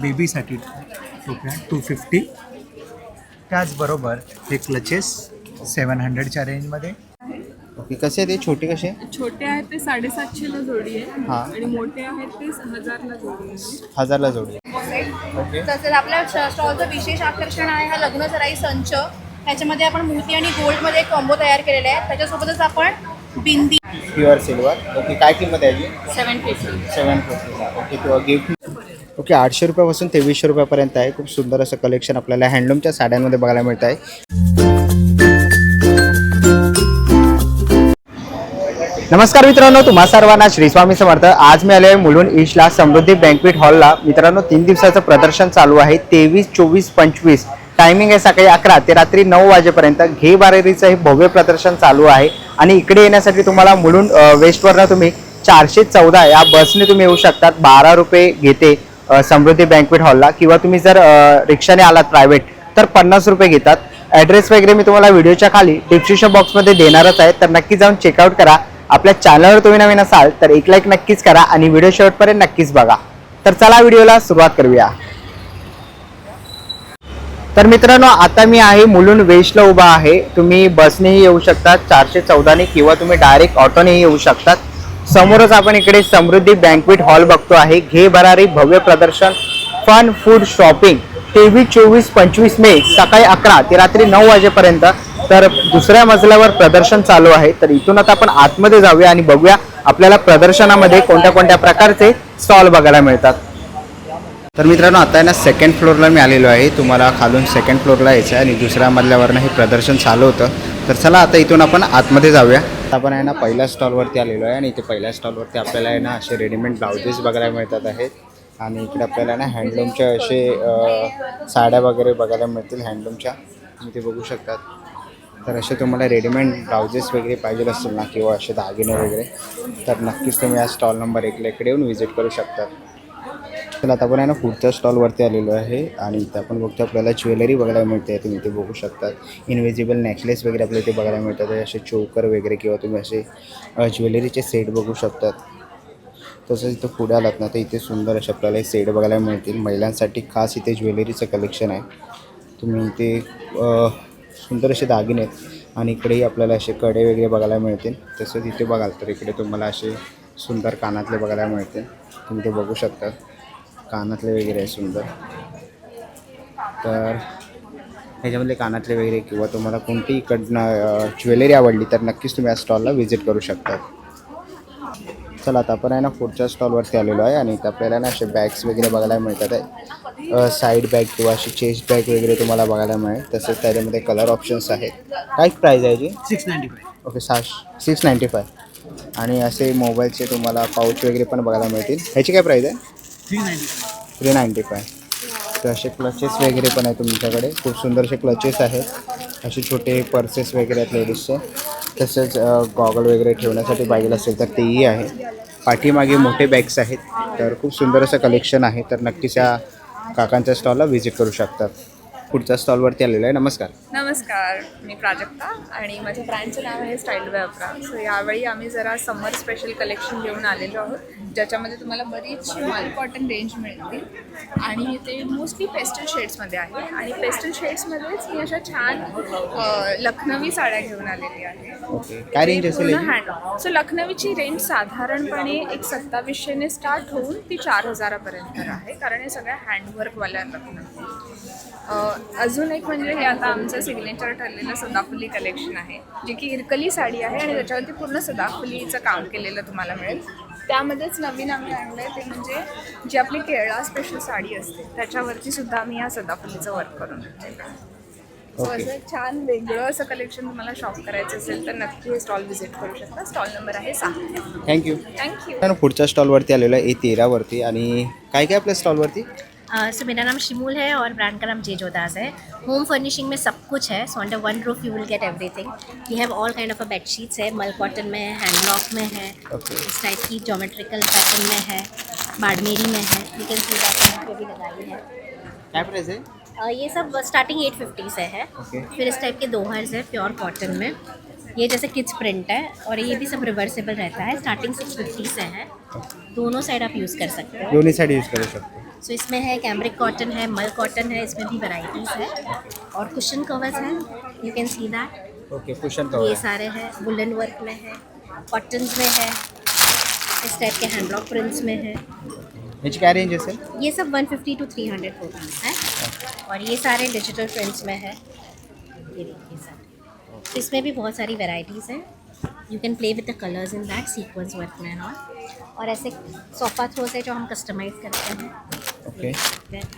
बेबीसाठी टोप्या to fifty त्याचबरोबर हे क्लचेस सेवन हंड्रेडच्या रेंजमध्ये ओके कसे ते छोटे कसे छोटे आहेत ते साडेसातशेला जोडी आहे. हा. आणि मोठे आहेत ते हजारला जोडी आहे. हजारला जोडी तसेच आपल्या स्टॉलचं विशेष आकर्षण आहे हा लग्न सराई संच. ह्याच्यामध्ये आपण मोती आणि गोल्डमध्ये कॉम्बो तयार केलेले आहे त्याच्यासोबतच आपण बिंदी प्युअर सिल्वर ओके काय किंमत आहे याची? Seven fifty. सेवन फिफ्टीला ओके किंवा गिफ्ट ओके आठशे रुपयापासून तेवीसशे रुपयापर्यंत आहे. खूप सुंदर असं कलेक्शन आपल्याला हँडलूमच्या साड्यांमध्ये बघायला मिळत आहे नमस्कार मित्रांनो तुम्हा सर्वांना श्री स्वामी समर्थ. आज मी आलो आहे मुलुंड ईशला समृद्धी बँकवेट हॉलला मित्रांनो तीन दिवसाचं प्रदर्शन चालू आहे. तेवीस चोवीस पंचवीस. टायमिंग आहे सकाळी अकरा ते रात्री नऊ वाजेपर्यंत. घे बारेरीचं हे भव्य प्रदर्शन चालू आहे. आणि इकडे येण्यासाठी तुम्हाला मुलुंड वेस्टवरनं तुम्ही चारशे चौदा या बसने तुम्ही येऊ शकतात. बारा रुपये घेते. समृद्धी बँकवेट हॉलला किंवा तुम्ही जर रिक्षाने आलात प्रायव्हेट तर पन्नास रुपये घेतात. ॲड्रेस वगैरे मी तुम्हाला व्हिडिओच्या खाली डिस्क्रिप्शन बॉक्समध्ये देणारच आहे. तर नक्की जाऊन चेकआउट करा. आपल्या चॅनलवर तुम्ही नवीन असाल तर एक लाईक नक्कीच करा आणि व्हिडिओ शेवटपर्यंत नक्कीच बघा. तर चला व्हिडिओला सुरुवात करूया. तर मित्रांनो आता मी आहे मुलून वेस्टला उभा आहे. तुम्ही बसनेही येऊ शकतात चारशे चौदाने किंवा तुम्ही डायरेक्ट ऑटोनेही येऊ शकतात. समोरच आपण इकडे समृद्धी बँकवेट हॉल बघतो आहे. घे भरारी भव्य प्रदर्शन फन फूड शॉपिंग तेवीस चोवीस पंचवीस मे सकाळी अकरा ते रात्री नऊ वाजेपर्यंत. तर दुसऱ्या मजल्यावर प्रदर्शन चालू आहे. तर इथून आता आपण आतमध्ये जाऊया आणि बघूया आपल्याला प्रदर्शनामध्ये कोणत्या कोणत्या प्रकारचे स्टॉल बघायला मिळतात. तर मित्रांनो आता आहे ना सेकंड फ्लोअरला मी आलेलो आहे. तुम्हाला खालून सेकंड फ्लोअरला यायचं आहे आणि दुसऱ्या मजल्यावरनं हे प्रदर्शन चालू होतं. तर चला आता इथून आपण आतमध्ये जाऊया. आपण आहे ना पहिल्या स्टॉलवरती आलेलो आहे आणि इथे पहिल्या स्टॉलवरती आपल्याला आहे ना असे रेडीमेड ब्लाउजेस बघायला मिळतात आहेत. आणि इकडे आपल्याला ना हँडलूमच्या असे साड्या वगैरे बघायला मिळतील हँडलूमच्या तुम्ही ते बघू शकतात. तर असे तुम्हाला रेडीमेड ब्लाउजेस वगैरे पाहिजे असतील ना किंवा असे दागिने वगैरे तर नक्कीच तुम्ही या स्टॉल नंबर एकला इकडे येऊन व्हिजिट करू शकतात. चला आता आपण आहे ना पुढच्या स्टॉलवरती आलेलो आहे आणि इथं आपण बघतो आपल्याला ज्वेलरी बघायला मिळते. तुम्ही ते बघू शकतात. इनविजिबल नेकलेस वगैरे आपल्याला इथे बघायला मिळतात. असे चोकर वगैरे किंवा तुम्ही असे ज्वेलरीचे सेट बघू शकतात. तसंच इथं पुढे आलात ना तर इथे सुंदर असे आपल्याला हे सेट बघायला मिळतील. महिलांसाठी खास इथे ज्वेलरीचं कलेक्शन आहे. तुम्ही इथे सुंदर असे दागिने आहेत आणि इकडेही आपल्याला असे कडे वगैरे बघायला मिळतील. तसंच इथे बघाल तर इकडे तुम्हाला असे सुंदर कानातले बघायला मिळतील. तुम्ही ते बघू शकता. कानातले वगैरे आहे सुंदर. तर ह्याच्यामधले कानातले वगैरे किंवा तुम्हाला कोणतीही इकडनं ज्वेलरी आवडली तर नक्कीच तुम्ही या स्टॉलला व्हिजिट करू शकता चला आता आपण आहे ना पुढच्या स्टॉलवरती आलेलो आहे आणि इथं आपल्याला ना असे बॅग्स वगैरे बघायला मिळतात आहे. साईड बॅग किंवा अशी चेस्ट बॅग वगैरे तुम्हाला बघायला मिळेल. तसेच त्याच्यामध्ये कलर ऑप्शन्स आहेत. काय प्राईज आहे याची? सिक्स नाईन्टी फाय ओके सहा सिक्स नाईंटी फाय आणि असे मोबाईलचे तुम्हाला पाऊच वगैरे पण बघायला मिळतील. ह्याची काय प्राईज आहे? Three ninety five. Three ninety five तर असे क्लचेस वगैरे पण आहे तुमच्याकडे. खूप सुंदर असे क्लचेस आहेत. असे छोटे पर्सेस वगैरे आहेत लेडीजचे तसेच गॉगल वगैरे ठेवण्यासाठी पाहिजे असेल तर तेही आहे. पाठीमागे मोठे बॅग्स आहेत. तर खूप सुंदर असं कलेक्शन आहे. तर नक्कीच या काकांच्या स्टॉलला व्हिजिट करू शकतात. पुढच्या स्टॉलवरती आलेलं आहे. नमस्कार. नमस्कार. मी प्राजक्ता आणि माझ्या ब्रँडचं नाव आहे स्टाईल व्यापरा सो यावेळी आम्ही जरा समर स्पेशल कलेक्शन घेऊन आलेलो आहोत ज्याच्यामध्ये तुम्हाला बरीचशी माल कॉटन रेंज मिळतील. आणि ते मोस्टली पेस्टल शेड्समध्ये आहे. आणि पेस्टल शेड्समध्येच मी अशा छान लखनवी साड्या घेऊन आलेली आहे. ओके काय रेंज असेल? हँड सो लखनवीची रेंज साधारणपणे एक सत्तावीसशेने स्टार्ट होऊन ती चार हजारापर्यंत आहे. कारण हे सगळ्या हँडवर्कवाल्या लखनवी. अजून एक म्हणजे हे आता आमचं सिग्नेचर ठरलेलं सदाफुली कलेक्शन आहे जे की इरकली साडी आहे आणि त्याच्यावरती पूर्ण सदाफुलीचं काम केलेलं तुम्हाला मिळेल. त्यामध्येच नवीन आम्ही आणलं आहे ते म्हणजे जी आपली केरळा स्पेशल साडी असते त्याच्यावरती सुद्धा आम्ही या सदाफुलीचं वर्क करून सो. असं छान वेगळं असं कलेक्शन तुम्हाला शॉप करायचं असेल तर नक्की हे स्टॉल व्हिजिट करू शकता. स्टॉल नंबर आहे सहा. थँक्यू थँक्यू पुढच्या स्टॉलवरती आलेलो आहे ए तेरावरती आणि काय काय आपल्या स्टॉलवरती सो मेरा नाम शिमूल है और ब्रांड का नाम जे जोदास है। होम फर्निशिंग में सब कुछ है so under one roof you will get everything we have all kind of a bedsheets है मल कॉटन में है हैंडलॉक में है इस टाइप की जोमेट्रिकल पैटर्न में है बाड़मेरी में है यू कैन सी दैट पे भी लगाई है। काय प्राइस आहे ये सब स्टार्टिंग एट फिफ्टी से है। ओके फिर इस टाइप के दो हर्ज है प्योर कॉटन में। ये जैसे किड्स प्रिंट है और ये भी सब रिवर्सेबल रहता है स्टार्टिंग सिक्स फिफ्टी से है। दोनों साइड आप यूज़ कर सकते हो। दोनों साईड यूज़ करू शकतो सो इसमें है कैमरिक कॉटन है मल कॉटन है इसमें भी वैरायटीज़ है। और कुशन कवर्स हैं you can see that okay cushion cover ये सारे हैं वुलन वर्क में है कॉटन में है इस टाइप के हैंडलॉक प्रिंट्स में है। काय रेंज असेल ये सब 150 टू 300 रुपीज़ है। और ये सारे डिजिटल प्रिंट्स में है। ये देखिए सर इसमें भी बहुत सारी वेराइटीज़ हैं। You can play with the colours in that sequence work में all और ऐसे सोफ़ा थ्रोस है जो हम कस्टमाइज करते हैं। ओके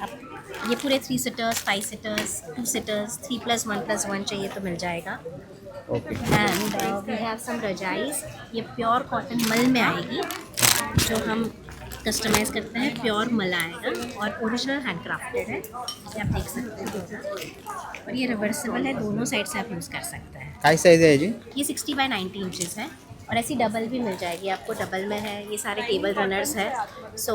अब ये पूरे three seaters five seaters two seaters three plus one plus one चाहिए तो मिल जाएगा। Okay and we have some razais ये प्योर कॉटन मल में आएगी जो हम कस्टमाइज करते हैं। प्योर मल आएगा और ओरिजिनल हैंड क्राफ्टेड है। ये आप देख सकते हैं। और ये रिवर्सिबल है। दोनों साइड से आप यूज़ कर सकते हैं। साईज आहे याची ये सिक्सटी बाई नाइन्टी इंचज़ है। और ऐसी डबल भी मिल जाएगी आपको डबल में है ये सारे टेबल रनर्स है so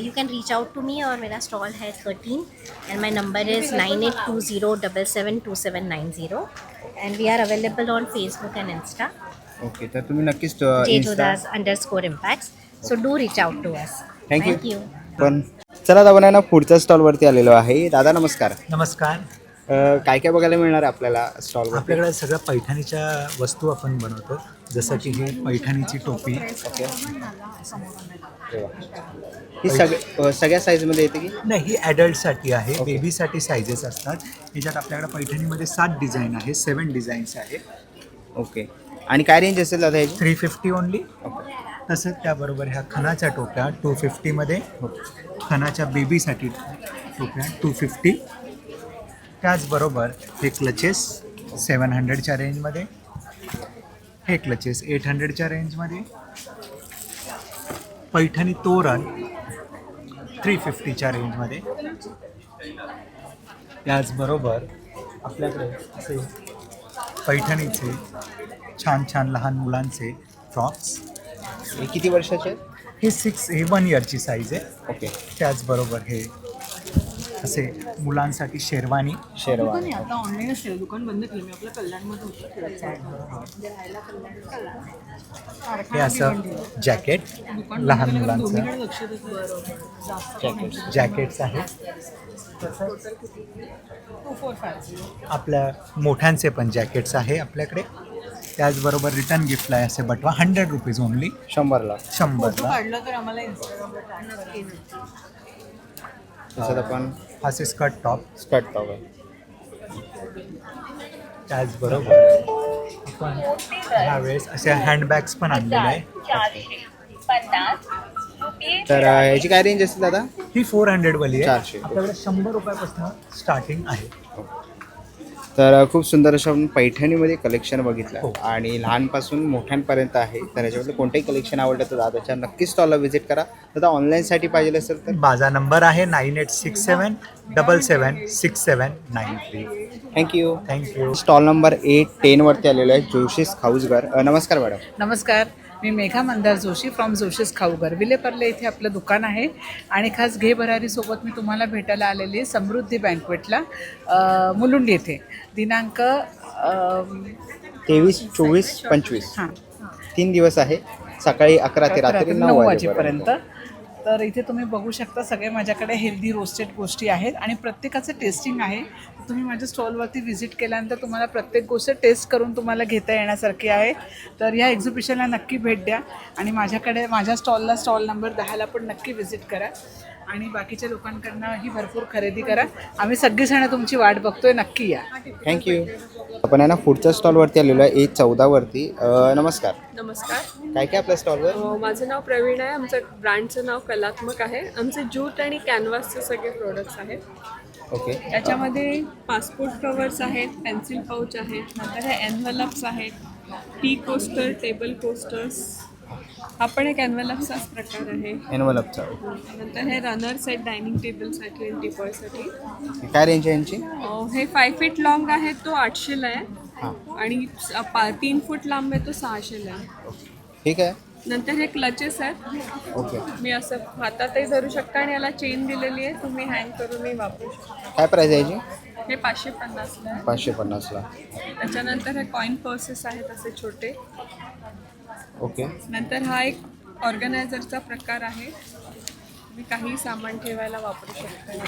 you can reach out to me और मेरा स्टॉल है thirteen and my number is nine eight two zero double seven two seven nine zero and we are available on Facebook and insta okay तर तुम्ही नक्कीच Jodas underscore impacts. So do reach out to us. Thank you. you. पण चला दादा ना पुढच्या स्टॉलवरती आलेलो आहे दादा नमस्कार नमस्कार अ, काय काय बघायला मिळणार आहे आपल्याला स्टॉलवर आपल्याकडे सगळ्या पैठणीच्या वस्तू आपण बनवतो जसं की हे पैठणीची टोपी. ही सग अ, सगळ्या साईजमध्ये येते की? नाही ही ॲडल्टसाठी आहे. बेबीसाठी सायझेस असतात. ह्याच्यात आपल्याकडे पैठणीमध्ये सात डिझाईन आहे सेवन डिझाईन्स आहे ओके. आणि काय रेंज असेल दादा याची? Three fifty only okay. तसंच त्याबरोबर ह्या खणाच्या टोप्या टू फिफ्टीमध्ये खणाच्या बेबीसाठी टोप्या टू फिफ्टी त्याचबरोबर हे क्लचेस सेवन हंड्रेडच्या रेंजमध्ये हे क्लचेस एट हंड्रेडच्या रेंजमध्ये पैठणी तोरण थ्री फिफ्टीच्या रेंजमध्ये त्याचबरोबर आपल्याकडे असे पैठणीचे छान छान लहान मुलांचे फ्रॉक्स हे किती वर्षाचे हे सिक्स हे वन इयरची साईज आहे. ओके त्याचबरोबर हे असे मुलांसाठी शेरवानी. शेरवानी. आता ऑनलाईन असेल दुकान बंद केलं. मी आपलं कल्याणमध्ये होतं. हे असं जॅकेट लहान मुलांचं. देतो जॅकेट्स आहेत आपल्या मोठ्यांचे पण जॅकेट्स आहे आपल्याकडे. त्याचबरोबर रिटर्न गिफ्टला असे बटवा. हंड्रेड रुपीज ओनली शंभरला. शंभरला. काढलं आपण असे स्कर्ट टॉप. स्कर्ट टॉप आहे. त्याचबरोबर आपण ह्यावेळेस असे हँडबॅग्स पण आणलेले आहे. तर अ, याची काय रेंज असेल दादा? ही फोर हंड्रेडवाली आहे. चारशे. आपल्याकडे शंभर रुपयापासून स्टार्टिंग आहे. तर खूप सुंदर असं आपण पैठणीमध्ये कलेक्शन बघितलं. हो. आणि लहानपासून मोठ्यांपर्यंत आहे. तर याच्यामध्ये कोणतंही कलेक्शन आवडलं तर दादाच्या नक्कीच स्टॉलला व्हिजिट करा. दादा ऑनलाईनसाठी पाहिजे असेल तर? माझा नंबर आहे nine eight six seven double seven six seven nine three thank you thank you stall number eight टेनवरती आलेलो आहे जोशीस खाऊसगर नमस्कार मॅडम नमस्कार. मी मेघा मंदार जोशी फ्रॉम जोशीस खाऊगर. विलेपर्ले इथे आपलं दुकान आहे. आणि खास घे भरारीसोबत मी तुम्हाला भेटायला आलेली आहे समृद्धी बँकवेटला मुलुंड येथे. दिनांक तेवीस चोवीस पंचवीस. हां. तीन दिवस आहे. सकाळी अकरा ते रात्री नऊ वाजेपर्यंत. तर इथे तुम्ही बघू शकता सगळे माझ्याकडे हेल्दी रोस्टेड गोष्टी आहेत. आणि प्रत्येकाचं टेस्टिंग आहे. तुम्ही माझ्या स्टॉलवरती व्हिजिट केल्यानंतर तुम्हाला प्रत्येक गोष्ट टेस्ट करून तुम्हाला घेता येण्यासारखी आहे. तर या एक्झिबिशनला नक्की भेट द्या आणि माझ्याकडे माझ्या स्टॉलला स्टॉल नंबर दहाला पण नक्की व्हिजिट करा आणि बाकीच्या लोकांकडनंही भरपूर खरेदी करा. आम्ही सगळीजणं तुमची वाट बघतोय नक्की या. थँक्यू आपण आहे ना पुढच्या स्टॉलवरती आलेलो आहे ए चौदावरती. नमस्कार. नमस्कार. काय काय आपल्या स्टॉलवर? माझं नाव प्रवीण आहे आमचं ब्रँडचं नाव कलात्मक आहे. आमचे ज्यूट आणि कॅनव्हासचे सगळे प्रोडक्ट्स आहेत. ओके. त्याच्यामध्ये पासपोर्ट कवर्स आहेत पेन्सिल पाऊच आहेत नंतर हे एन्व्हलप्स आहेत टी कोस्टर टेबल कोस्टर्स हा पण एक एन्व्हलप्सचाच प्रकार आहे. एनवलपचा नंतर हे रनर्स आहेत डायनिंग टेबलसाठी आणि टिपॉयसाठी काय रेंज आहे यांची? हे फाय फीट लॉंग आहे तो आठशेला आहे. हां. आणि स- पा तीन फूट लांब आहे तो सहाशेला आहे. ठीक आहे. नंतर हे क्लचेस आहेत. ओके. मी असं हातातही धरू शकता आणि याला चेन दिलेली आहे. तुम्ही हँग करूनही वापरू शकता. काय प्राईस आहे याची? हे पाचशे पन्नासला आहे. पाचशे पन्नासला त्याच्यानंतर हे कॉईन पर्सेस आहेत असे छोटे. ओके. नंतर हा एक ऑर्गनायझरचा प्रकार आहे. मी काही सामान ठेवायला वापरू शकते.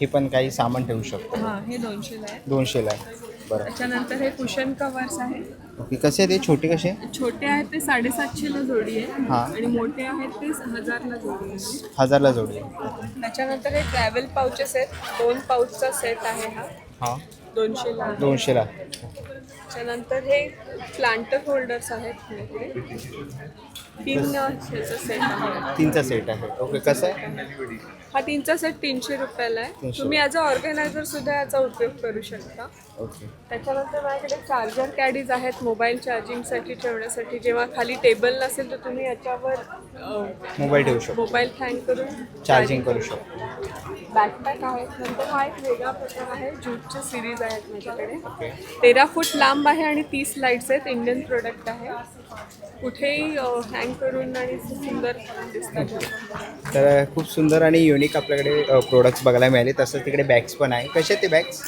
हे पण काही सामान ठेवू शकतो. हां हे दोनशेला आहे. दोनशेला आहे. बरं. त्याच्यानंतर हे कुशन कवर्स आहे. ओके कसे आहे ते छोटे कसे? छोटे आहेत ते साडेसातशेला जोडी आहे. हां. आणि मोठे आहेत ते हजारला जोडी आहे. हजारला जोडी आहे. त्याच्यानंतर हे ट्रॅव्हल पाउचेस आहेत. दोन पाऊचचा सेट आहे हा. हां. दोनशेला आहे. दोनशेला त्याच्यानंतर हे प्लांटर होल्डर्स आहेत. तीन ह्याचा सेट आहे. तीनचा सेट आहे. ओके कसं आहे? हा तीनचा सेट तीनशे रुपयाला आहे. तुम्ही ॲज अ ऑर्गनायझर सुद्धा याचा उपयोग करू शकता. ओके. त्याच्यानंतर माझ्याकडे चार्जर कॅडीज आहेत मोबाईल चार्जिंगसाठी ठेवण्यासाठी. जेव्हा खाली टेबल नसेल तर तुम्ही याच्यावर मोबाईल ठेवू शकतो. मोबाईल हँग करून चार्जिंग करू शकतो. बॅकपॅक आहेत. नंतर हा एक वेगळा प्रकार आहे ज्यूटचे सिरीज आहेत माझ्याकडे. तेरा फूट लांब आहे आणि तीस लाईट्स आहेत. इंडियन प्रोडक्ट आहे. कुठेही हँग करून आणि सुंदर दिसतात. तर खूप सुंदर आणि युनिक आपल्याकडे प्रोडक्ट्स बघायला मिळाले. तसंच तिकडे बॅग्स पण आहे. कसे ते बॅग्स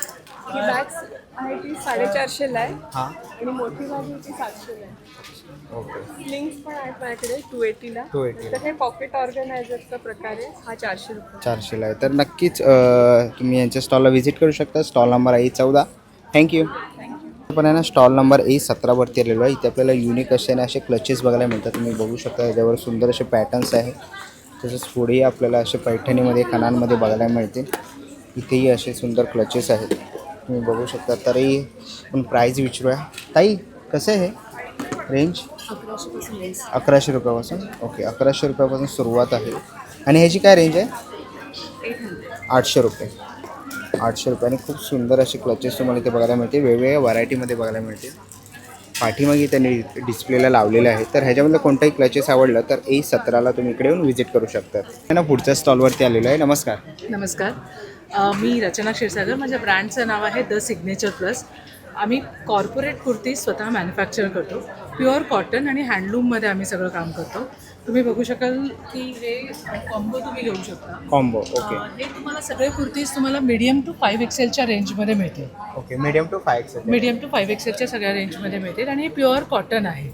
ही बॅग्स आहे ती साडेचारशेला आहे. हां. आणि मोठी ती सातशेला आहे. ओके. स्लिंग्स पण आहेत माझ्याकडे टू एटीला 280 ला. तर हे पॉकेट ऑर्गनायझरचा प्रकार आहे. हा चारशे रुपये. चारशेला आहे. तर नक्कीच अ, तुम्ही यांच्या स्टॉलला व्हिजिट करू शकता. स्टॉल नंबर आहे चौदा. थँक्यू आपण आहे ना स्टॉल नंबर ए सतरावरती आलेलो आहे. इथे आपल्याला युनिक असे ना असे क्लचेस बघायला मिळतात. तुम्ही बघू शकता याच्यावर सुंदर असे पॅटर्न्स आहे. तसंच पुढेही आपल्याला असे पैठणीमध्ये खणांमध्ये बघायला मिळतील. इथेही असे सुंदर क्लचेस आहेत. तुम्ही बघू शकता. तरी पण प्राईज विचारूया. ताई कसं आहे रेंज अकराशे रुपयापासून. ओके अकराशे रुपयापासून सुरुवात आहे. आणि ह्याची काय रेंज आहे? आठशे रुपये. आठशे रुपये. आणि खूप सुंदर असे क्लचेस तुम्हाला इथे बघायला मिळते वेगवेगळ्या व्हरायटीमध्ये बघायला मिळते पाठीमागे त्यांनी डिस्प्लेला लावलेलं आहे तर ह्याच्यामधलं कोणताही क्लचेस आवडलं तर ए सतराला तुम्ही इकडे येऊन व्हिजिट करू शकता. ना पुढच्या स्टॉलवरती आलेलो आहे. नमस्कार. नमस्कार. अ, मी रचना क्षीरसागर. माझ्या ब्रँडचं नाव आहे द सिग्नेचर प्लस आम्ही कॉर्पोरेट कुर्ती स्वतः मॅन्युफॅक्चर करतो. प्युअर कॉटन आणि हँडलूममध्ये आम्ही सगळं काम करतो. तुम्ही बघू शकाल की हे कॉम्बो तुम्ही घेऊ शकता. कॉम्बो ओके अ, हे तुम्हाला सगळे कुर्तीज तुम्हाला मीडियम टू फाईव्ह एक्सेलच्या रेंजमध्ये मिळतील. Okay medium to five XL medium to five एक्सेलच्या सगळ्या रेंजमध्ये मिळतील. आणि हे प्युअर कॉटन आहे.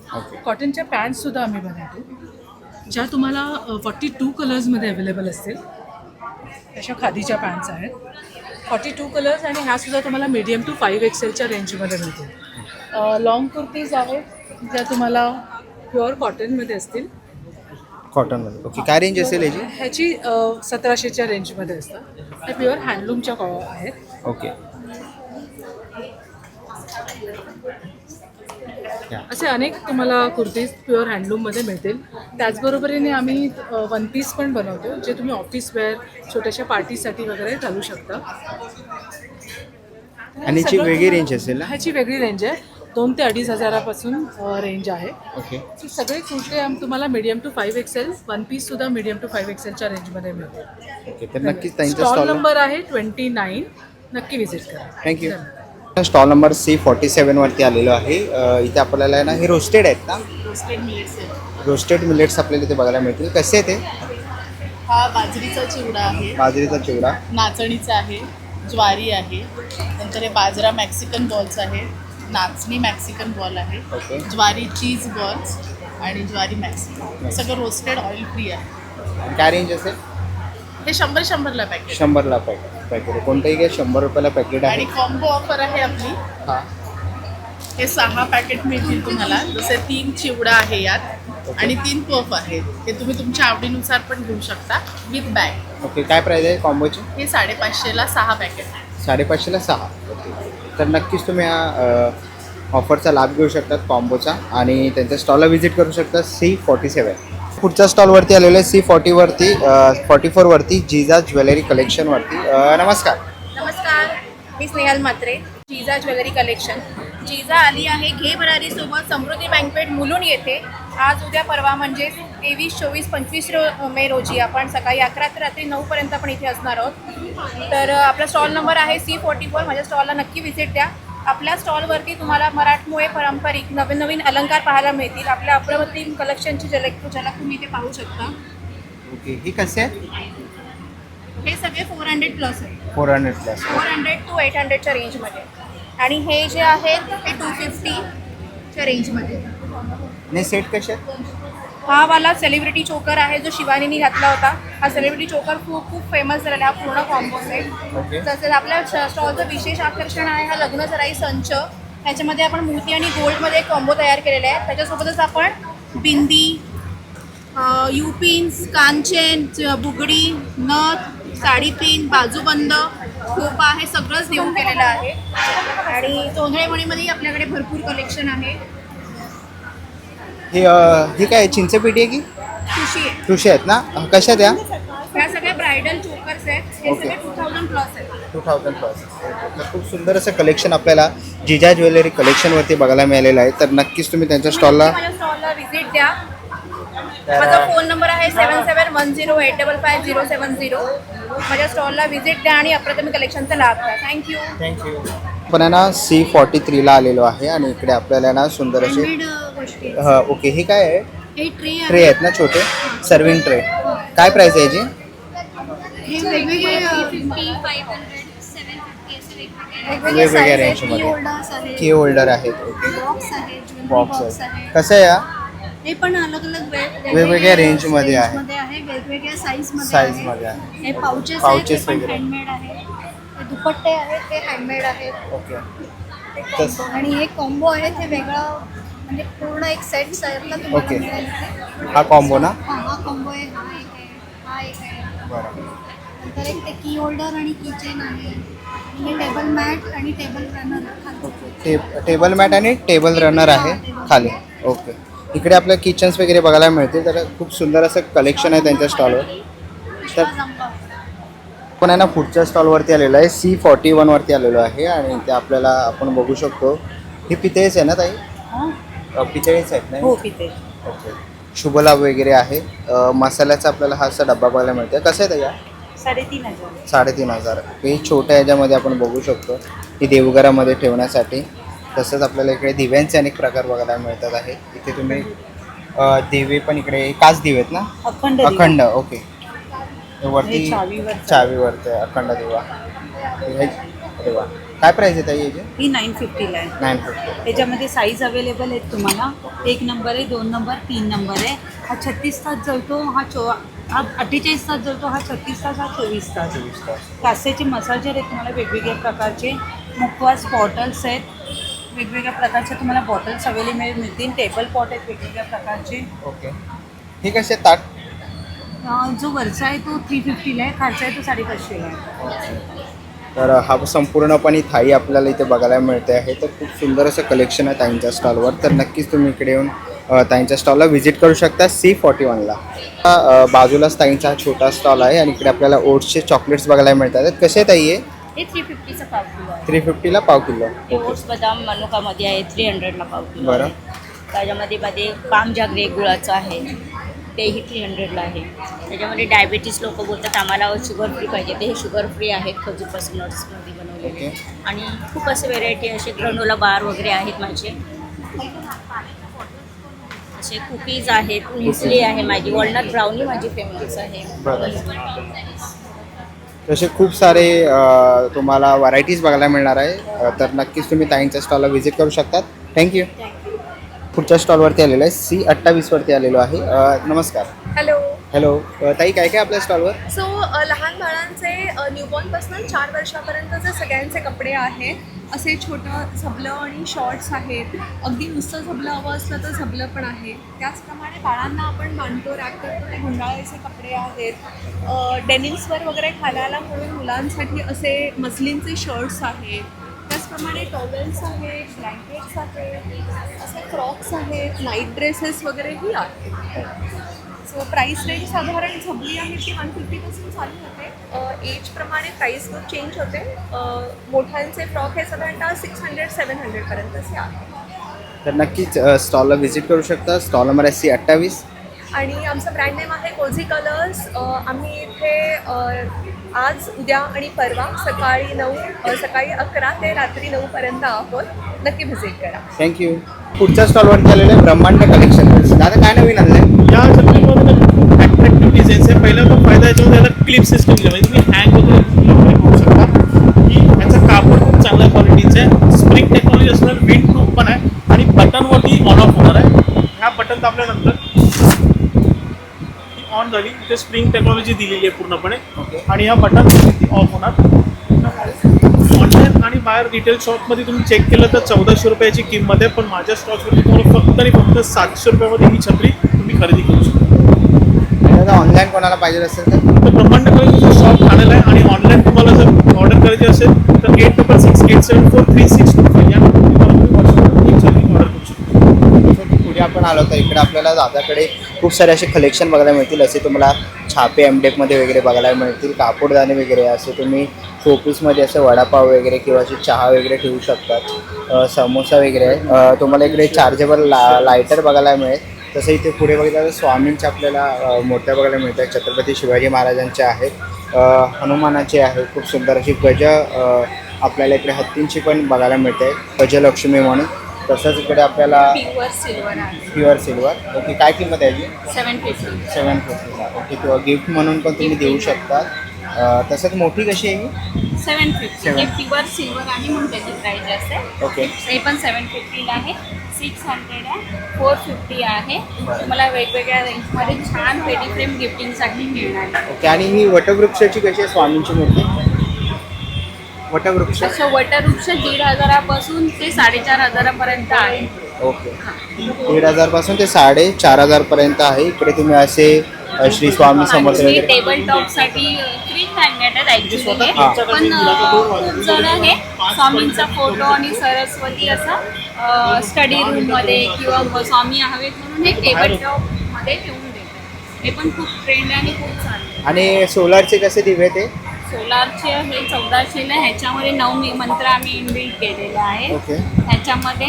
कॉटनच्या पॅन्टसुद्धा आम्ही बनवतो ज्या तुम्हाला फॉर्टी टू कलर्समध्ये अवेलेबल असतील. अशा खादीच्या पॅन्ट्स आहेत. फॉर्टी टू कलर्स आणि ह्यासुद्धा तुम्हाला मीडियम टू फाईव्ह एक्सेलच्या रेंजमध्ये मिळतील. लॉंग कुर्तीज आहेत ज्या तुम्हाला प्युअर कॉटनमध्ये असतील. कॉटनमध्ये ओके काय रेंज असेल याची? ह्याची अ, सतराशेच्या रेंजमध्ये असतात हे प्युअर हँडलूमच्या कॉ आहेत. ओके असे अनेक तुम्हाला कुर्तीज प्युअर हँडलूममध्ये मिळतील. त्याचबरोबरीने आम्ही वन पीस पण बनवतो जे तुम्ही ऑफिस वेअर छोट्याशा पार्टीसाठी वगैरे घालू शकता. आणि याची वेगळी रेंज असेल ना? ह्याची वेगळी रेंज आहे. दोन ते अडीच हजारापासून रेंज आहे. ओके. सगळे कुर्ते आम- तुम्हाला medium to five XL one piece सुद्धा मीडियम टू फाईव्ह एक्सेलच्या रेंजमध्ये मिळतील. ओके तर नक्कीच त्यांच्या स्टॉल स्टॉल नंबर आहे ट्वेंटी नाईन नक्की विजिट करा. Thank you stall number C forty सेवनवरती आलेलो आहे. अ, इथे आपल्याला आहे ना हे रोस्टेड आहेत ना? रोस्टेड मिलेट्स आपल्याला इथे बघायला मिळतील. कसे आहे ते हा बाजरीचा चिवडा आहे. बाजरीचा चिवडा. नाचणीचा आहे. ज्वारी आहे. नंतर हे बाजरा मॅक्सिकन बॉल्स आहे. नाचणी मॅक्सिकन बॉल आहे. ओके. ज्वारी चीज बॉल्स आणि ज्वारी मॅक्सिकन सगळं रोस्टेड ऑइल फ्री आहे. आणि काय रेंज असेल? हे शंभर शंभरला पॅकेट शंभरला पॅकेट पॅकेट आहे. कोणतंही घ्या शंभर रुपयाला पॅकेट आहे. आणि कॉम्बो ऑफर आहे आपली. हां. हे सहा पॅकेट मिळतील तुम्हाला. जसे तीन चिवडा आहे यात आणि तीन पफ आहेत. हे तुम्ही तुमच्या आवडीनुसार पण घेऊ शकता विथ बॅग ओके काय प्राईज आहे कॉम्बोची हे साडेपाचशेला सहा पॅकेट साडेपाचशेला सहा. ओके. तर नक्कीच तुम्ही हा ऑफरचा लाभ घेऊ शकतात कॉम्बोचा आणि त्यांच्या स्टॉलला व्हिजिट करू शकता सी फॉर्टी सेवन पुढच्या स्टॉलवरती आलेलो आहे सी फॉर्टीवरती फॉर्टी फोरवरती जिजा ज्वेलरी कलेक्शनवरती नमस्कार. नमस्कार मी स्नेहल म्हात्रे जिजा ज्वेलरी कलेक्शन जिजा आली आहे घे भरारीसोबत समृद्धी बँकपेट मुलून येते आज उद्या परवा म्हणजे तेवीस चोवीस पंचवीस रो मे रोजी आपण सकाळी अकरा ते रात्री नऊपर्यंत आपण इथे असणार आहोत. तर आपला स्टॉल नंबर आहे सी फोर्टी फोर. माझ्या स्टॉलला नक्की व्हिजिट द्या. आपल्या स्टॉलवरती तुम्हाला मराठमोळे पारंपरिक नवीन नवीन अलंकार पाहायला मिळतील. आपल्या अप्रतिम कलेक्शनची झलक झलक तुम्ही इथे पाहू शकता. ओके ही कसे हे सगळे फोर हंड्रेड प्लस आहे four hundred plus four hundred to eight हंड्रेडच्या रेंजमध्ये आणि हे जे आहेत ते टू फिफ्टीच्या रेंजमध्ये आणि सेट कसे आहेत? हा वाला सेलिब्रिटी चोकर आहे जो शिवानीने घातला होता. हा सेलिब्रिटी चोकर खूप खूप फेमस झालेला हा पूर्ण कॉम्बो सेट तसेच आपल्या स्टॉलचं विशेष आकर्षण आहे हा लग्न सराई संच. ह्याच्यामध्ये आपण मोती आणि गोल्डमध्ये एक कॉम्बो तयार केलेला आहे. त्याच्यासोबतच आपण बिंदी यू पिन्स कानचेन च- बुगडी नथ साडी पिन बाजूबंद खोपा हे सगळंच देऊन केलेलं आहे. आणि तोंदळेमणीमध्ये आपल्याकडे भरपूर कलेक्शन आहे. हे अं, हे काय चिंचपेटी आहे की? खुशी आहे. तुळशी आहेत ना? अं, कशा त्या ह्या सगळ्या ब्रायडल चोकर्स आहेत. हे Okay. सगळे टू थाउजंड प्लस आहेत. टू थाउजंड प्लस खूप सुंदर असं कलेक्शन आपल्याला जिजा ज्वेलरी कलेक्शनवरती बघायला मिळालेलं आहे. तर नक्कीच तुम्ही त्यांच्या स्टॉलला माझ्या स्टॉलला व्हिजिट द्या. माझा फोन नंबर आहे seven seven one zero eight double five zero seven zero. माझ्या स्टॉलला व्हिजिट द्या आणि अप्रतिम कलेक्शनचा लाभ घ्या. थँक्यू थँक्यू आपण आहे ना सी फॉर्टी थ्रीला आलेलो आहे आणि इकडे आपल्याला ना सुंदर असे गोष्टी हा ओके हे काय आहे? हे ट्रे ट्रे आहेत ना छोटे? सर्विंग ट्रे काय प्राइस आहे याची? हे वेगवेगळे वेगवेगळ्या रेंजमध्ये की होल्डर आहेत. ओके बॉक्स बॉक्स आहेत कसं आहे या हे पण अलग अलग वेगवेगळ्या आहे. मध्ये आहे वेगवेगळ्या साईजमध्ये Size मध्ये आहे. हे पाउचेस Pouches आहेत वगैरे. हँडमेड आहे. हे दुपट्टे आहेत ते हँडमेड आहेत. ओके तस. आणि हे कॉम्बो आहेत हे वेगळं म्हणजे पूर्ण एक सेट साईजला तुम्हाला Okay. मिळेल इथे. हा कॉम्बो ना? हा हा कॉम्बो आहे हा एक आहे हा एक आहे. बरं नंतर एक ते की होल्डर आणि की चेन आहे. आणि हे टेबल मॅट आणि टेबल रनर खाली. टे टेबल मॅट आणि टेबल रनर आहे खाली. ओके इकडे आपल्या किचन्स वगैरे बघायला मिळतील. तर खूप सुंदर असं कलेक्शन आहे त्यांच्या स्टॉलवर तर पण आहे ना पुढच्या स्टॉलवरती आलेलो आहे. सी फॉर्टी वनवरती आलेलो आहे आणि ते आपल्याला आपण बघू शकतो. हे पितळेच आहे ना ताई? पितळेच आहेत ना हो ओके. शुभलाभ वगैरे आहे. मसाल्याचा आपल्याला हा असा डब्बा बघायला मिळतो कसं आहे ताई साडेतीन हजार. साडेतीन हजार. हे छोट्या ह्याच्यामध्ये आपण बघू शकतो. ही देवघरामध्ये ठेवण्यासाठी. तसंच आपल्याला इकडे दिव्यांचे अनेक प्रकार बघायला मिळतात आहे. इथे तुम्ही अ, दिवे पण इकडे काच दिवे आहेत ना? अखंड अखंड ओके. वरती हे चावीवरचं. चावीवरती आहे, अखंड दिवा. हे- अरे वा. काय प्राईस आहे ताई याची? ही नाईन फिफ्टीला आहे. नाईन फिफ्टी त्याच्यामध्ये साईज अवेलेबल आहेत तुम्हाला. एक नंबर आहे दोन नंबर तीन नंबर आहे. हा छत्तीस तास जळतो हा चो हा अठ्ठेचाळीस तास जळतो हा छत्तीस तास हा चोवीस तास. चोवीस तास. कासेचे मसाजर आहेत तुम्हाला वेगवेगळ्या प्रकारचे. मुखवास बॉटल्स आहेत. वेगवेगळ्या प्रकारचे तुम्हाला बॉटल्स अवेलेबल मिळतील. टेबल पॉट आहेत वेगवेगळ्या प्रकारचे. ओके. हे कसे ताट? अं, जो वरचा आहे तो थ्री फिफ्टीला आहे. खालचा आहे तो साडेपाचशेला आहे. तर हा संपूर्णपणे थाळी आपल्याला इथे बघायला मिळते आहे. तर खूप सुंदर असं कलेक्शन आहे ताईंच्या स्टॉलवर तर नक्कीच तुम्ही इकडे येऊन अ, ताईंच्या स्टॉलला व्हिजिट करू शकता. सी फॉर्टी वनला बाजूलाच ताईंचा हा छोटा स्टॉल आहे. आणि इकडे आपल्याला ओट्सचे चॉकलेट्स बघायला मिळतात. तर कसे ताई आहे हे थ्री फिफ्टीचं पाव किलो आहे. थ्री फिफ्टीला पाव किलो. ओट्स बदाम मनुकामध्ये आहे थ्री हंड्रेडला पाव किलो बरं. आहे. त्याच्यामध्ये मध्ये पाम जागरे गुळाचं आहे. तेही थ्री हंड्रेडला आहे. त्याच्यामध्ये डायबिटीस लोक बोलतात आम्हाला शुगर फ्री पाहिजे. ते हे शुगर फ्री आहेत खजूरपासून नट्समध्ये बनवलेले. ओके. आणि खूप असे व्हेरायटी असे ग्रनोला बार वगैरे आहेत माझे. असे कुकीज आहेत मुसली आहे माझी. वॉलनट ब्राउनी माझी फेमस आहे. तसे खूप सारे तुम्हाला व्हरायटीज बघायला मिळणार आहे. तर नक्कीच तुम्ही ताईंच्या स्टॉलला व्हिजिट करू शकतात. थँक्यू पुढच्या स्टॉलवरती आलेलो आहे. सी अठ्ठावीसवरती आलेलो आहे. नमस्कार. हॅलो हॅलो ताई काय काय आपल्या स्टॉलवर सो लहान बाळांचे न्यूबॉर्नपासून चार वर्षापर्यंतचे सगळ्यांचे कपडे आहेत. असे छोटं झबलं आणि शॉर्ट्स आहेत. अगदी नुसतं झबलं हवं असलं तर झबलं पण आहे. त्याचप्रमाणे बाळांना आपण मानतो रॅक करतो ते गुंडाळ्याचे कपडे आहेत. डेनिम्सवर वगैरे घालायला म्हणून मुलांसाठी असे मसलींचे शर्ट्स आहेत. त्याचप्रमाणे टॉवेल्स आहेत ब्लँकेट्स आहेत असे फ्रॉक्स आहेत नाईट ड्रेसेस वगैरेही आहेत. सो प्राईस रेंज साधारण झबली आहे ती वन फिफ्टीपासून चालू होते. एजप्रमाणे प्राईस खूप चेंज होते. मोठ्यांचे फ्रॉक हे साधारणतः सिक्स हंड्रेड सेवन हंड्रेडपर्यंतचे आहेत तर नक्कीच स्टॉलला व्हिजिट करू शकता. स्टॉल नंबर आहे सी अठ्ठावीस. आणि आमचं ब्रँड नेम आहे कोझी कलर्स आम्ही इथे आज उद्या आणि परवा सकाळी नऊ सकाळी अकरा ते रात्री नऊपर्यंत आहोत. नक्की व्हिजिट करा. थँक्यू पुढच्या स्टॉलवरती आलेलं आहे ब्रह्मांड कलेक्शन दादा काय नवीन आणलं आहे या खूप अट्रॅक्टिव्ह डिझाईन्स आहे. पहिला तो फायदा याच्यामध्ये क्लिप सिस्टम दिली म्हणजे तुम्ही हँग वगैरे वगैरे करू शकता की याचं कापड खूप चांगल्या क्वालिटीचं आहे स्प्रिंग टेक्नॉलॉजी असणार विंड प्रूफ पण आहे आणि बटनवरती ऑन ऑफ होणार आहे ह्या बटन दाबल्यानंतर ऑन झाली. इथे स्प्रिंग टेक्नॉलॉजी दिलेली आहे पूर्णपणे. आणि या बटन ऑफ होणार. ऑनलाईन आणि बाहेर रिटेल शॉपमध्ये तुम्ही चेक केलं तर चौदाशे रुपयाची किंमत आहे. पण माझ्या स्टॉकवरती तुम्हाला फक्त आणि फक्त सातशे रुपयामध्ये ही छत्री तुम्ही खरेदी करू शकता. ऑनलाईन कोणाला पाहिजे असेल तर? ब्रह्मांड कॉलेजचं शॉप ठाण्याला आहे आणि ऑनलाईन तुम्हाला जर ऑर्डर करायची असेल तर eight double six eight seven four three six two या नंबरवर तुम्ही व्हॉट्सअपवर ही छत्री ऑर्डर करू शकता पुढे आपण आलो तर इकडे आपल्याला दादाकडे खूप सारे असे कलेक्शन बघायला मिळतील. असे तुम्हाला छापे एमडेकमध्ये वगैरे बघायला मिळतील. कापूरदाणे वगैरे असे तुम्ही शोपीसमध्ये असं वडापाव वगैरे किंवा असे चहा वगैरे ठेवू शकतात. समोसा वगैरे तुम्हाला इकडे चार्जेबल ला लायटर बघायला मिळेल. तसं इथे पुढे बघितलं तर स्वामींचे आपल्याला मोठ्या मूर्त्या बघायला मिळतात. छत्रपती शिवाजी महाराजांच्या आहेत. हनुमानाचे आहे. खूप सुंदर अशी गज आपल्याला इकडे हत्तींची पण बघायला मिळते. गजलक्ष्मी म्हणून. तसंच इकडे आपल्याला प्युअर सिल्वर आहे. प्युअर सिल्वर ओके काय किंमत आहे याची? सेवन फिफ्टी सेवन फिफ्टीला ओके किंवा गिफ्ट म्हणून पण तुम्ही देऊ शकता. अं, तसंच मोठी कशी आहे ही? सेवन फिफ्टी प्युअर सिल्वर आहे म्हणून त्याची प्राईज जास्त आहे ओके हे पण सेवन फिफ्टीला आहे. सिक्स हंड्रेड आहे फोर फिफ्टी आहे. तुम्हाला वेगवेगळ्या रेंजमध्ये छान पेटी फ्रेम गिफ्टिंगसाठी मिळणार आहे. ओके आणि ही वटवृक्षाची कशी आहे? स्वामींची मूर्ती? वटवृक्ष? असं वटवृक्ष दीड हजारापासून ते साडेचार हजारापर्यंत आहे. ओके. दीड हजारपासून ते साडे चार हजारपर्यंत आहे. इकडे तुम्ही असे अ, श्री स्वामी समर्थ वगैरे टेबल टॉपसाठी थ्री मॅग्नेट आहेत ॲक्च्युली हे. हा. पण अं, खूप जण हे स्वामींचा फोटो आणि सरस्वती असं स्टडी रूममध्ये किंवा स्वामी हवेत म्हणून हे टेबल टॉपमध्ये ठेवून देतात. हे पण खूप ट्रेंड आहे आणि खूप चालू आणि सोलारचे कसे दिवे ते? सोलारचे हे चौदाशेला ह्याच्यामध्ये नऊ मी- मंत्र आम्ही इनबिल्ड केलेलं आहे ओके. ह्याच्यामध्ये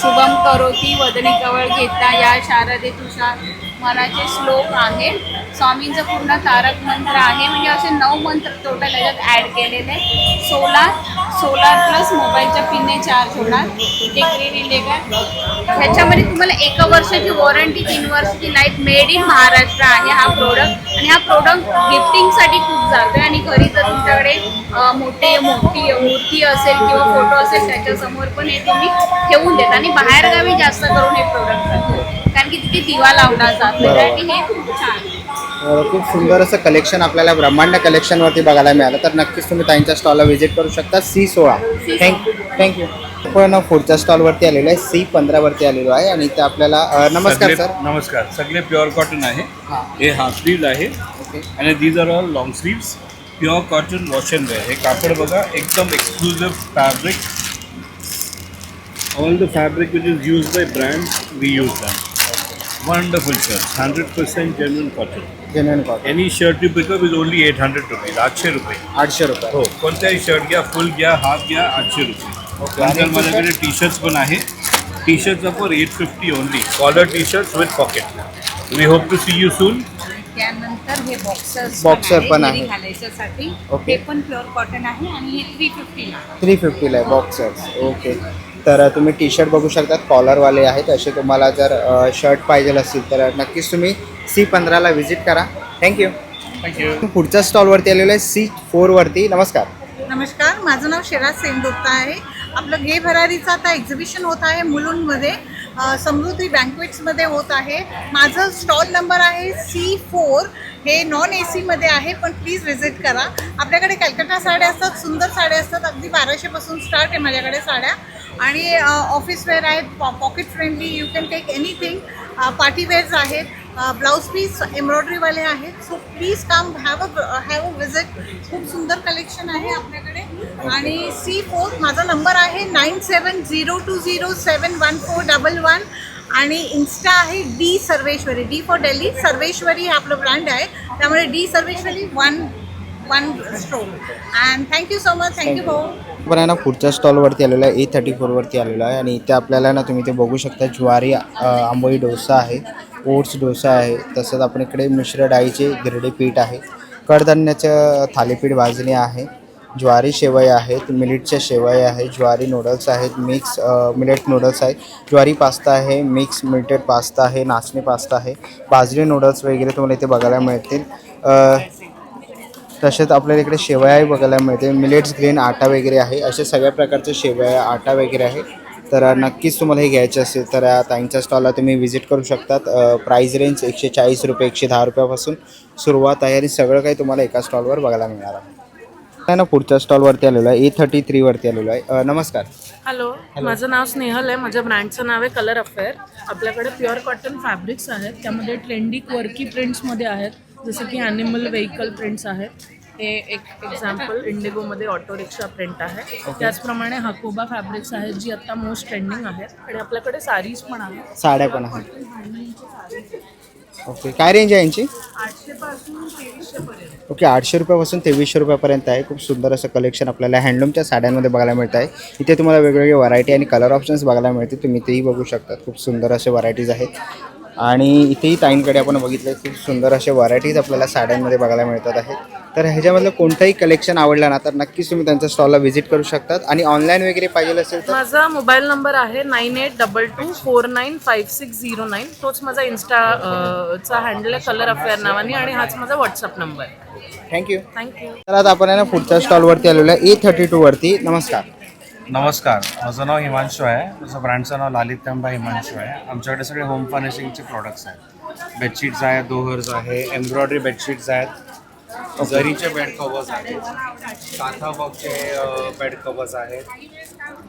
शुभम करोती वदनी कवळ घेता या शारदे तुषार मनाचे श्लोक आहेत स्वामींचं पूर्ण तारक मंत्र आहे. म्हणजे असे नऊ मंत्र टोटल याच्यात ॲड केलेले सोलार सोलार प्लस मोबाईलच्या पिनने चार्ज होणार. इथे ग्रीन ह्याच्यामध्ये तुम्हाला एका वर्षाची वॉरंटी तीन वर्षाची लाईफ मेड इन महाराष्ट्र आहे हा प्रोडक्ट आणि हा प्रोडक्ट गिफ्टिंगसाठी खूप जातोय. आणि घरी जर तुमच्याकडे मोठे मोठी मूर्ती असेल किंवा फोटो असेल त्याच्यासमोर पण हे तुम्ही ठेवून देता. आणि बाहेरगावी जास्त करून हे प्रोडक्ट जातो कारण की तिथे दिवा लावला जातो आणि हे खूप छान आहे. अ, खूप सुंदर असं कलेक्शन आपल्याला ब्रह्मांड कलेक्शनवरती बघायला मिळालं. तर नक्कीच तुम्ही ताईंच्या स्टॉलला व्हिजिट करू शकता. सी सोळा. थँक थँक्यू आपण पुढच्या स्टॉलवरती आलेलो आहे. सी पंधरावरती आलेलो आहे. आणि ते आपल्याला अ, नमस्कार सगळे- सर. नमस्कार. सगळे प्युअर कॉटन आहे. हे. हाफ स्लीव्ह आहे. ओके आणि these are all long sleeves pure cotton wash and wear हे कापड बघा एकदम exclusive fabric all the fabric which is use by brand we use them shirt hundred percent genuine cotton genuine cotton any shirt you pick up is only eight hundred rupees आठशे रुपये. आठशे रुपये. हो कोणत्याही शर्ट घ्या फुल घ्या half घ्या आठशे रुपये. आणि नंतर माझ्याकडे टी शर्ट्स पण आहे टी शर्टचा for eight fifty only collar T shirts with pocket we hope to see you soon त्यानंतर हे बॉक्सर्स Boxer पण आहे. घरी घालायच्यासाठी. ओके. हे पण प्युअर कॉटन आहे आणि हे थ्री फिफ्टीला थ्री फिफ्टीला आहे बॉक्सर्स ओके तर तुम्ही टी शर्ट बघू शकता कॉलरवाले आहेत. असे तुम्हाला जर शर्ट पाहिजे असतील तर नक्कीच तुम्ही सी पंधराला व्हिजिट करा. थँक्यू थँक्यू पुढच्या स्टॉलवरती आलेलो आहे. सी फोरवरती नमस्कार. नमस्कार. माझं नाव शिराज सेनगुप्ता आहे. आपलं घे भरारीचं आता एक्झिबिशन होत आहे मुलुंडमध्ये. समृद्धी बँकवेट्समध्ये होत आहे. माझं स्टॉल नंबर आहे सी फोर हे नॉन ए सीमध्ये आहे पण प्लीज व्हिजिट करा. आपल्याकडे कॅलकटा साड्या असतात सुंदर साड्या असतात. अगदी बाराशेपासून स्टार्ट आहे माझ्याकडे साड्या. आणि ऑफिस वेअर आहेत पॉ pocket friendly you can take anything party wears आहेत ब्लाऊज पीस एम्ब्रॉयडरीवाले आहेत. So please come have a have a visit खूप सुंदर कलेक्शन आहे आपल्याकडे. आणि सी फोर माझा नंबर आहे nine seven zero two zero seven one four double one आणि इन्स्टा आहे D Sarveshwari D for Delhi Sarveshwari हे आपलं ब्रँड आहे. त्यामुळे D Sarveshwari one one stroke and thank you so much thank you भाऊ. पण आहे ना पुढच्या स्टॉलवरती आलेलो आहे ए थर्टी फोरवरती आलेलो आहे. आणि इथे आपल्याला ना तुम्ही ते बघू शकता ज्वारी आंबोळी डोसा आहे ओट्स डोसा आहे तसंच आपण इकडे मिश्र डाळीचे गिरडे पीठ आहे कडधान्याचं थालीपीठ भाजणी आहे. ज्वारी शेवया आहेत मिलेटच्या शेवया आहे ज्वारी नूडल्स आहेत मिक्स मिलेट नूडल्स आहेत ज्वारी पास्ता आहे मिक्स मिलेटेड पास्ता आहे नाचणी पास्ता आहे बाजरी नूडल्स वगैरे तुम्हाला इथे बघायला मिळतील. तसेच आपल्याला इकडे शेवयाही बघायला मिळते मिलेट्स ग्रेन आटा वगैरे आहे. असे सगळ्या प्रकारचे शेवया आटा वगैरे आहे. तर नक्कीच तुम्हाला हे घ्यायचे असेल तर त्यांच्या स्टॉलला तुम्ही व्हिजिट करू शकतात. प्राईज रेंज एकशे चाळीस रुपये एकशे दहा रुपयापासून सुरुवात आहे आणि सगळं काही तुम्हाला एका स्टॉलवर बघायला मिळणार आहे. आहे ना पुढच्या स्टॉलवरती आलेलो आहे. ए थर्टी थ्रीवरती आलेलो आहे. अ, नमस्कार. हॅलो माझं नाव स्नेहल आहे. माझ्या ब्रँडचं नाव आहे कलर अफेअर आपल्याकडे प्युअर कॉटन फॅब्रिक्स आहेत. त्यामध्ये ट्रेंडी वर्की प्रिंट्समध्ये आहेत. जसं की ॲनिमल व्हेकल प्रिंट्स आहेत. हे एक एक्झाम्पल इंडिगोमध्ये ऑटो रिक्षा प्रिंट आहे. त्याचप्रमाणे हकोबा फॅब्रिक्स आहेत जी आता मोस्ट ट्रेंडिंग आहेत. आणि आपल्याकडे साडीज पण आहेत. साड्या पण आहेत. ओके काय रेंज आहे यांची? आठशेपासून तेवीसशेपर्यंत ओके आठशे रुपयापासून तेवीसशे रुपयापर्यंत आहे. खूप सुंदर असं कलेक्शन आपल्याला हँडलूमच्या साड्यांमध्ये बघायला मिळत आहे इथे तुम्हाला वेगवेगळे व्हरायटी आणि कलर ऑप्शन्स बघायला मिळते तुम्ही तेही बघू शकतात. खूप सुंदर असे व्हरायटीज आहेत. आणि इथेही ताईंकडे आपण बघितलं खूप सुंदर असे व्हरायटीज आपल्याला साड्यांमध्ये बघायला मिळतात आहेत. तर ह्याच्यामधलं कोणतंही कलेक्शन आवडलं ना तर नक्कीच तुम्ही त्यांच्या स्टॉलला व्हिजिट करू शकतात. आणि ऑनलाईन वगैरे पाहिजे असेल तर? माझा मोबाईल नंबर आहे nine eight double two four nine five six zero nine तोच माझा इन्स्टा अ, चा हँडल आहे कलर अफेअर नावाने आणि हाच माझा व्हॉट्सअप नंबर आहे. थँक्यू थँक्यू तर आता आपण आहे ना पुढच्या स्टॉलवरती आलेलो आहे ए थर्टी टूवरती नमस्कार. नमस्कार माझं नाव हिमांशू आहे. माझं ब्रँडचं नाव लालित्यांबा हिमांशू आहे. आमच्याकडे सगळे होम फर्निशिंगचे प्रॉडक्ट्स आहेत. बेडशीट्स आहेत दोहर्स आहे एम्ब्रॉयडरी बेडशीट्स आहेत. जरीचे बेड कवर्स आहेत. काथा बॉक्सचे बेड कवर्स आहेत.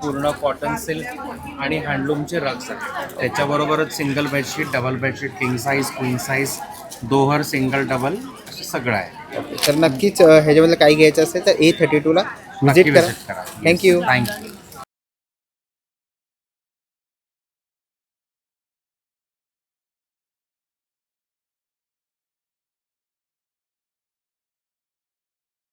पूर्ण कॉटन सिल्क आणि हँडलूमचे रग्स आहेत. त्याच्याबरोबरच single bedsheet double bedsheet king size queen size दोहर single double असं सगळं आहे. तर नक्कीच अ, ह्याच्यामधलं काही घ्यायचं असेल तर ए थर्टी टूला नक्की करा थँक्यू थँक्यू